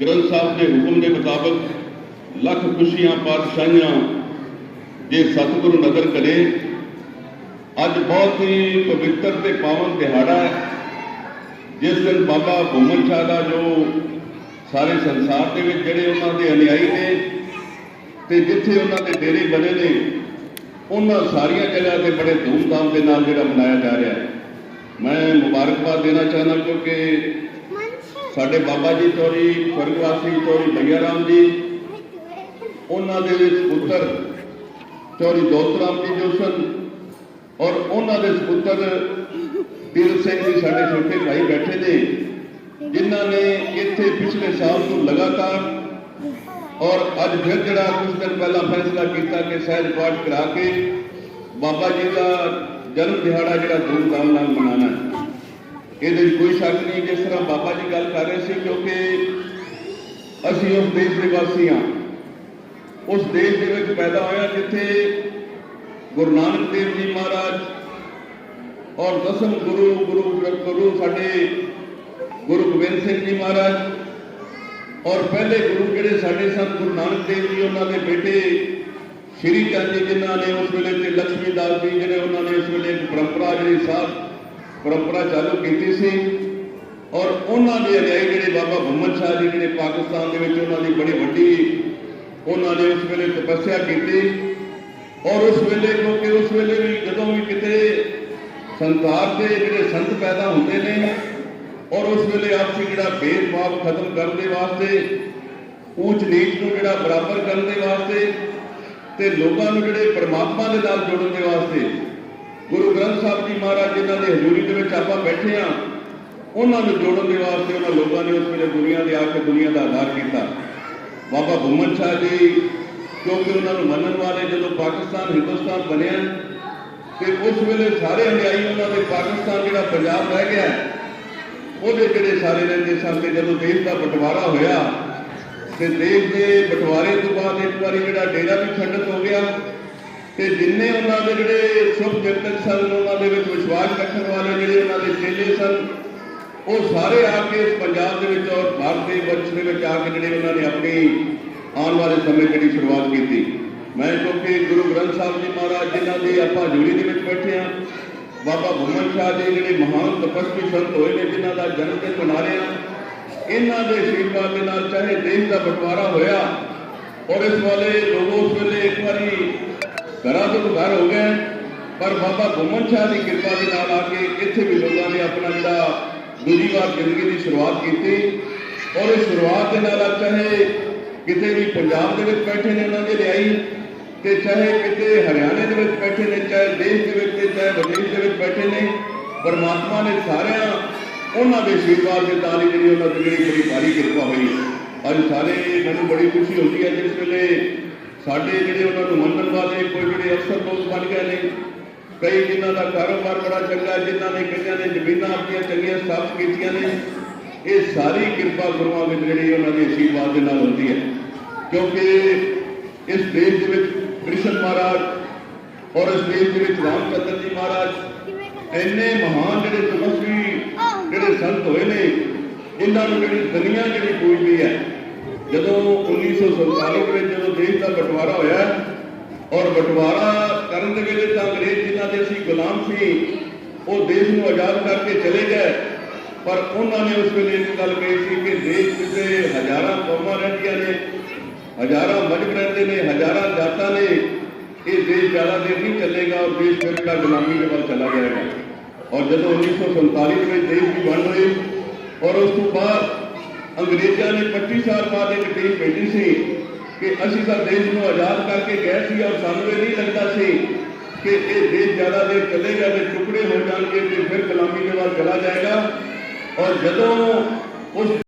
ਗ੍ਰੰਥ ਸਾਹਿਬ ਦੇ ਹੁਕਮ ਦੇ ਮੁਤਾਬਕ ਲੱਖ ਖੁਸ਼ੀਆਂ, ਪਾਤਸ਼ਾਹੀਆਂ ਜੇ ਸਤਿਗੁਰੂ ਨਦਰ ਕਰੇ ਅੱਜ ਬਹੁਤ ਹੀ ਪਵਿੱਤਰ ਤੇ ਪਾਵਨ ਦਿਹਾੜਾ ਹੈ। ਜਿਸ ਦਿਨ ਬਾਬਾ ਭੂਮਨ ਸ਼ਾਹ ਦਾ ਜੋ ਸਾਰੇ ਸੰਸਾਰ ਦੇ ਵਿੱਚ ਜਿਹੜੇ ਉਹਨਾਂ ਦੇ ਅਨਿਆਈ ਨੇ ਤੇ ਜਿੱਥੇ ਉਹਨਾਂ ਦੇ ਡੇਰੇ ਬਣੇ ਨੇ, ਉਹਨਾਂ ਸਾਰੀਆਂ ਜਗ੍ਹਾ ਤੇ ਬੜੇ ਧੂਮਧਾਮ ਦੇ ਨਾਲ ਜਿਹੜਾ ਮਨਾਇਆ ਜਾ ਰਿਹਾ ਹੈ। ਮੈਂ ਮੁਬਾਰਕਬਾਦ ਦੇਣਾ ਚਾਹੁੰਦਾ ਕਿਉਂਕਿ ਸਾਡੇ ਬਾਬਾ ਜੀ ਚੌਰੀ ਸਵਰਗਵਾਸੀ ਚੌਰੀ ਭਈਆ ਰਾਮ ਜੀ, ਉਹਨਾਂ ਦੇ ਵਿੱਚ ਪੁੱਤਰ ਚੌਰੀ ਦੌਲਤ ਰਾਮ ਜੀ ਜੋ ਸਨ ਔਰ ਉਹਨਾਂ ਦੇ ਸੁਪੁੱਤਰ ਤੀਰਥ ਸਿੰਘ ਜੀ ਸਾਡੇ ਛੋਟੇ ਭਾਈ ਬੈਠੇ ਨੇ, ਜਿਨ੍ਹਾਂ ਨੇ ਇੱਥੇ ਪਿਛਲੇ ਸਾਲ ਤੋਂ ਲਗਾਤਾਰ ਔਰ ਅੱਜ ਫਿਰ ਜਿਹੜਾ ਕੁਝ ਦਿਨ ਪਹਿਲਾਂ ਫੈਸਲਾ ਕੀਤਾ ਕਿ ਸਹਿਜ ਪਾਠ ਕਰਾ ਕੇ ਬਾਬਾ ਜੀ ਦਾ ਜਨਮ ਦਿਹਾੜਾ ਜਿਹੜਾ ਧੂਮਧਾਮ ਨਾਲ ਮਨਾਉਣਾ ਹੈ। ਇਹਦੇ ਵਿੱਚ ਕੋਈ ਸ਼ੱਕ ਨਹੀਂ ਜਿਸ ਤਰ੍ਹਾਂ ਬਾਬਾ ਜੀ ਗੱਲ ਕਰ ਰਹੇ ਸੀ, ਕਿਉਂਕਿ ਅਸੀਂ ਉਸ ਦੇਸ਼ ਦੇ ਵਾਸੀ ਹਾਂ। ਉਸ ਦੇਸ਼ ਦੇ ਵਿੱਚ ਪੈਦਾ ਹੋਇਆ ਜਿੱਥੇ ਗੁਰੂ ਨਾਨਕ ਦੇਵ ਜੀ ਮਹਾਰਾਜ ਔਰ ਦਸਮ ਗੁਰੂ ਗੁਰੂ ਗੁਰੂ ਸਾਡੇ ਗੁਰੂ ਗੋਬਿੰਦ ਸਿੰਘ ਜੀ ਮਹਾਰਾਜ ਔਰ ਪਹਿਲੇ ਗੁਰੂ ਜਿਹੜੇ ਸਾਡੇ ਸਨ, ਗੁਰੂ ਨਾਨਕ ਦੇਵ ਜੀ, ਉਹਨਾਂ ਦੇ ਬੇਟੇ ਸ਼੍ਰੀ ਚੰਦ ਜੀ, ਜਿਨ੍ਹਾਂ ਨੇ ਉਸ ਵੇਲੇ ਤੇ ਲక్ష్ਮੀ ਦਾਸ ਜੀ, ਜਿਹੜੇ ਉਹਨਾਂ ਨੇ ਉਸ ਵੇਲੇ ਇੱਕ ਪਰੰਪਰਾ ਜਿਹੜੀ ਸਾਧ ਪਰੰਪਰਾ ਚਾਲੂ ਕੀਤੀ ਸੀ ਔਰ ਉਹਨਾਂ ਦੇ ਅਨੁਯਾਈ ਜਿਹੜੇ ਬਾਬਾ ਮੁਹੰਮਦ ਸ਼ਾਹ ਜੀ ਜਿਹੜੇ ਪਾਕਿਸਤਾਨ ਦੇ ਵਿੱਚ ਉਹਨਾਂ ਦੀ ਬੜੀ ਵੱਡੀ ਉਹਨਾਂ ਨੇ ਉਸ ਵੇਲੇ ਤਪੱਸਿਆ ਕੀਤੀ ਔਰ ਉਸ ਵੇਲੇ ਕਿਉਂਕਿ ਉਸ ਵੇਲੇ ਵੀ ਜਦੋਂ ਵੀ ਕਿਤੇ ਸੰਸਾਰ ਦੇ ਜਿਹੜੇ ਸੰਤ ਪੈਦਾ ਹੁੰਦੇ ਨੇ ਔਰ ਉਸ ਵੇਲੇ ਆਪਸੀ ਜਿਹੜਾ ਭੇਦਭਾਵ ਖਤਮ ਕਰਨ ਦੇ ਵਾਸਤੇ ਉੱਚ ਨੀਚ ਨੂੰ ਜਿਹੜਾ ਬਰਾਬਰ ਕਰਨ ਦੇ ਵਾਸਤੇ ਤੇ ਲੋਕਾਂ ਨੂੰ ਜਿਹੜੇ ਪਰਮਾਤਮਾ ਦੇ ਨਾਲ ਜੋੜਨ ਦੇ ਵਾਸਤੇ ਗੁਰੂ ਗ੍ਰੰਥ ਸਾਹਿਬ ਜੀ ਮਹਾਰਾਜ, ਜਿਨ੍ਹਾਂ ਦੇ ਹਜ਼ੂਰੀ ਦੇ ਵਿੱਚ ਆਪਾਂ ਬੈਠੇ ਆ ਉਹਨਾਂ ਨੂੰ ਜੋੜਨ ਦੇ ਵਾਸਤੇ ਉਹਨਾਂ ਲੋਕਾਂ ਨੇ ਉਸ ਵੇਲੇ ਦੁਨੀਆ ਦੇ ਆ ਕੇ ਦੁਨੀਆ ਦਾ ਆਧਾਰ ਕੀਤਾ। ਬਾਬਾ ਭੂਮਨ ਸ਼ਾਹ ਜੀ, ਕਿਉਂਕਿ ਉਹਨਾਂ ਨੂੰ ਮੰਨਣ ਵਾਲੇ ਜਦੋਂ ਪਾਕਿਸਤਾਨ, ਹਿੰਦੁਸਤਾਨ ਬਣਿਆ, ਤੇ ਉਸ ਵੇਲੇ ਸਾਰੇ ਅਨੁਯਾਈ ਉਹਨਾਂ ਦੇ ਪਾਕਿਸਤਾਨ, ਜਿਹੜਾ ਪੰਜਾਬ ਰਹਿ ਗਿਆ, ਉਹਦੇ ਜਿਹੜੇ ਸਾਰੇ ਰਹਿੰਦੇ ਸਨ ਤੇ ਜਦੋਂ ਦੇਸ਼ ਦਾ ਬਟਵਾਰਾ ਹੋਇਆ, ਤੇ ਦੇਸ਼ ਦੇ ਬਟਵਾਰੇ ਤੋਂ ਬਾਅਦ ਇੱਕ ਵਾਰੀ ਜਿਹੜਾ ਡੇਰਾ ਵੀ ਖੰਡਿਤ ਹੋ ਗਿਆ ਤੇ ਜਿੰਨੇ ਉਹਨਾਂ ਦੇ ਜਿਹੜੇ ਸੁਭ ਚਿੰਤਕ ਸਨ, ਉਹਨਾਂ ਦੇ ਵਿੱਚ ਵਿਸ਼ਵਾਸ ਰੱਖਣ ਵਾਲੇ ਜਿਹੜੇ ਉਹਨਾਂ ਦੇ ਚੇਲੇ ਸਨ, ਉਹ ਸਾਰੇ ਆ ਕੇ ਪੰਜਾਬ ਦੇ ਵਿੱਚ ਔਰ ਭਾਰਤ ਦੇ ਵੰਸ਼ ਦੇ ਵਿੱਚ ਆ ਕੇ ਜਿਹੜੇ ਉਹਨਾਂ ਨੇ ਆਪਣੀ ਆਉਣ ਵਾਲੇ ਸਮੇਂ ਜਿਹੜੀ ਸ਼ੁਰੂਆਤ ਕੀਤੀ। ਮੈਂ ਕਿਉਂਕਿ ਗੁਰੂ ਗ੍ਰੰਥ ਸਾਹਿਬ ਜੀ ਮਹਾਰਾਜ, ਜਿਨ੍ਹਾਂ ਦੇ ਆਪਾਂ ਜੂਰੀ ਦੇ ਵਿੱਚ ਬੈਠੇ ਆ ਬਾਬਾ ਭੂਮਨ ਸ਼ਾਹ ਜੀ ਜਿਹੜੇ ਮਹਾਨ ਤਪਸਵੀ ਸੰਤ ਹੋਏ ਨੇ, ਜਿਨ੍ਹਾਂ ਦਾ ਜਨਮ ਦਿਨ ਮਨਾ ਰਹੇ ਆ ਇਹਨਾਂ ਦੇ ਆਸ਼ੀਰਵਾਦ ਦੇ ਨਾਲ ਚਾਹੇ ਦੇਸ਼ ਦਾ ਬਟਵਾਰਾ ਹੋਇਆ, ਔਰ ਇਸ ਵਾਲੇ ਲੋਕ ਉਸ ਵੇਲੇ ਇੱਕ ਵਾਰੀ ਘਰਾਂ ਤੋਂ ਬਾਹਰ ਹੋ ਗਏ ਪਰ ਬਾਬਾ ਭੂਮਨ ਸ਼ਾਹ ਦੀ ਕਿਰਪਾ ਦੇ ਨਾਲ ਆ ਕੇ ਇੱਥੇ ਵੀ ਲੋਕਾਂ ਨੇ ਆਪਣਾ ਜਿਹੜਾ ਦੂਜੀ ਵਾਰ ਜ਼ਿੰਦਗੀ ਦੀ ਸ਼ੁਰੂਆਤ ਕੀਤੀ। ਔਰ ਇਸ ਸ਼ੁਰੂਆਤ ਦੇ ਨਾਲ ਚਾਹੇ ਕਿਤੇ ਵੀ ਪੰਜਾਬ ਦੇ ਵਿੱਚ ਬੈਠੇ ਨੇ ਉਹਨਾਂ ਦੇ ਲਿਆਈ ਤੇ ਚਾਹੇ ਕਿਤੇ ਹਰਿਆਣੇ ਦੇ ਵਿੱਚ ਬੈਠੇ ਨੇ, ਚਾਹੇ ਦੇਸ਼ ਦੇ ਵਿੱਚ ਤੇ ਚਾਹੇ ਵਿਦੇਸ਼ ਦੇ ਵਿੱਚ ਬੈਠੇ ਨੇ, ਪਰਮਾਤਮਾ ਨੇ ਸਾਰਿਆਂ ਉਹਨਾਂ ਦੇ ਆਸ਼ੀਰਵਾਦ ਦੇ ਨਾਲ ਹੀ ਜਿਹੜੀ ਉਹਨਾਂ ਦੀ ਜਿਹੜੀ ਬੜੀ ਭਾਰੀ ਕਿਰਪਾ ਹੋਈ। ਅੱਜ ਸਾਰੇ ਮੈਨੂੰ ਬੜੀ ਖੁਸ਼ੀ ਹੁੰਦੀ ਹੈ, ਜਿਸ ਵੇਲੇ ਸਾਡੇ ਜਿਹੜੇ ਉਹਨਾਂ ਨੂੰ ਮੰਨਣ ਵਾਲੇ ਕੋਈ ਜਿਹੜੇ ਅਫਸਰ ਲੋਕ ਬਣ ਗਏ ਨੇ, ਕਈ ਜਿਨ੍ਹਾਂ ਦਾ ਕਾਰੋਬਾਰ ਬੜਾ ਚੰਗਾ ਜਿਨ੍ਹਾਂ ਨੇ ਕਈਆਂ ਨੇ ਜ਼ਮੀਨਾਂ ਆਪਣੀਆਂ ਚੰਗੀਆਂ ਸਥਾਪਿਤ ਕੀਤੀਆਂ ਨੇ, ਇਹ ਸਾਰੀ ਕਿਰਪਾ ਗੁਰੂਆਂ ਦੀ ਜਿਹੜੀ ਉਹਨਾਂ ਦੇ ਆਸ਼ੀਰਵਾਦ ਦੇ ਨਾਲ ਹੁੰਦੀ ਹੈ। ਕਿਉਂਕਿ ਇਸ ਦੇਸ਼ ਦੇ ਵਿੱਚ ਕ੍ਰਿਸ਼ਨ ਮਹਾਰਾਜ ਔਰ ਇਸ ਦੇਸ਼ ਦੇ ਵਿੱਚ ਰਾਮਚੰਦਰ ਜੀ ਮਹਾਰਾਜ, ਇੰਨੇ ਮਹਾਨ ਜਿਹੜੇ ਤਪਸਵੀ ਜਿਹੜੇ ਸੰਤ ਹੋਏ ਨੇ, ਇਹਨਾਂ ਨੂੰ ਜਿਹੜੀ ਦੁਨੀਆ ਜਿਹੜੀ ਪੂਜਦੀ ਹੈ ਜਦੋਂ 1947 ਦੇ ਵਿੱਚ ਜਦੋਂ ਦੇਸ਼ ਦਾ ਬਟਵਾਰਾ ਹੋਇਆ ਔਰ ਬਟਵਾਰਾ ਕਰਨ ਦੇ ਵੇਲੇ ਤਾਂ ਅੰਗਰੇਜ਼ ਜਿਨ੍ਹਾਂ ਦੇ ਅਸੀਂ ਗੁਲਾਮ ਸੀ, ਉਹ ਦੇਸ਼ ਨੂੰ ਆਜ਼ਾਦ ਕਰਕੇ ਚਲੇ ਗਏ। ਪਰ ਉਹਨਾਂ ਨੇ ਉਸ ਵੇਲੇ ਇੱਕ ਗੱਲ ਕਹੀ ਸੀ ਕਿ ਦੇਸ਼ ਵਿੱਚ ਹਜ਼ਾਰਾਂ ਕੌਮਾਂ ਰਹਿੰਦੀਆਂ ਨੇ, ਹਜ਼ਾਰਾਂ ਮਜ਼ਹਬ ਰਹਿੰਦੇ ਨੇ, ਹਜ਼ਾਰਾਂ ਜਾਤਾਂ ਨੇ। ਇਹ ਦੇਸ਼ ਜ਼ਿਆਦਾ ਦੇਰ ਨਹੀਂ ਚੱਲੇਗਾ ਔਰ ਦੇਸ਼ ਫਿਰ ਜਿਹੜਾ ਗੁਲਾਮੀ ਦੇ ਵੱਲ ਚਲਾ ਜਾਏਗਾ। ਔਰ ਜਦੋਂ 1947 ਦੇ ਵਿੱਚ ਦੇਸ਼ ਦੀ ਵੰਡ ਹੋਈ ਔਰ ਉਸ ਤੋਂ ਬਾਅਦ ਅੰਗਰੇਜ਼ਾਂ ਨੇ 25 ਸਾਲ ਬਾਅਦ ਇੱਕ ਟੀਮ ਭੇਜੀ ਸੀ ਕਿ ਅਸੀਂ ਤਾਂ ਦੇਸ਼ ਨੂੰ ਆਜ਼ਾਦ ਕਰਕੇ ਗਏ ਸੀ ਔਰ ਸਾਨੂੰ ਇਹ ਨਹੀਂ ਲੱਗਦਾ ਸੀ ਕਿ ਇਹ ਦੇਸ਼ ਜ਼ਿਆਦਾ ਦੇਰ ਚੱਲੇਗਾ ਤੇ ਟੁਕੜੇ ਹੋ ਜਾਣਗੇ ਤੇ ਫਿਰ ਗੁਲਾਮੀ ਦੇ ਬਾਅਦ ਚਲਾ ਜਾਏਗਾ। ਔਰ ਜਦੋਂ ਉਸ